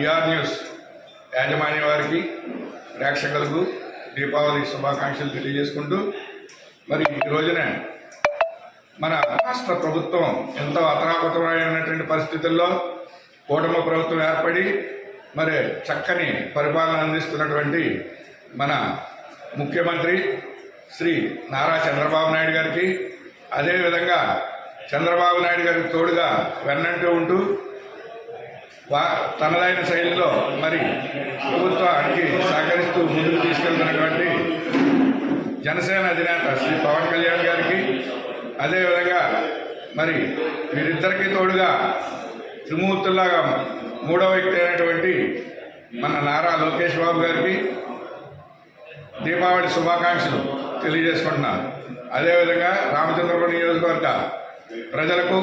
TR news యాజమాన్య వారికి ప్రేక్షకులకు దీపావళి శుభాకాంక్షలు తెలియజేసుకుంటూ మరి ఈ రోజున మన రాష్ట్ర ప్రభుత్వం ఎంతో అతరాపతమైనటువంటి పరిస్థితుల్లో కూటమి ప్రభుత్వం ఏర్పడి మరి చక్కని పరిపాలన అందిస్తున్నటువంటి మన ముఖ్యమంత్రి శ్రీ నారా చంద్రబాబు నాయుడు గారికి అదేవిధంగా చంద్రబాబు నాయుడు గారికి తోడుగా వెన్నంటూ ఉంటూ తనదైన శైలిలో మరి ప్రభుత్వానికి సహకరిస్తూ ముందుకు తీసుకెళ్తున్నటువంటి జనసేన అధినేత శ్రీ పవన్ కళ్యాణ్ గారికి అదేవిధంగా మరి వీరిద్దరికీ తోడుగా త్రిమూర్తుల్లాగా మూడవ వ్యక్తి అయినటువంటి మన నారా లోకేష్ బాబు గారికి దీపావళి శుభాకాంక్షలు తెలియజేసుకుంటున్నాను. అదేవిధంగా రామచంద్రపురం నియోజకవర్గ ప్రజలకు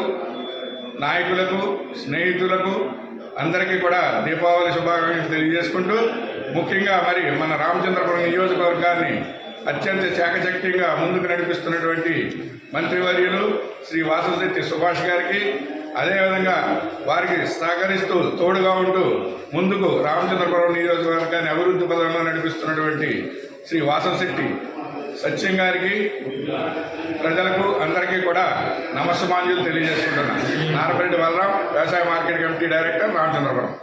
నాయకులకు స్నేహితులకు అందరికీ కూడా దీపావళి శుభాకాంక్షలు తెలియజేసుకుంటూ ముఖ్యంగా మరి మన రామచంద్రపురం నియోజకవర్గాన్ని అత్యంత చాకచక్యంగా ముందుకు నడిపిస్తున్నటువంటి మంత్రివర్యులు శ్రీ వాసుశెట్టి సుభాష్ గారికి అదేవిధంగా వారికి సహకరిస్తూ తోడుగా ఉంటూ ముందుకు రామచంద్రపురం నియోజకవర్గాన్ని అభివృద్ధి పదంలో నడిపిస్తున్నటువంటి శ్రీ వాసశెట్టి సత్యం గారికి ప్రజలకు అందరికీ కూడా నమస్సుమాంజలు తెలియజేసుకుంటున్నాను. నారపల్లి బలరాం వ్యవసాయ మార్కెట్ కమిటీ డైరెక్టర్ రామచంద్రపురం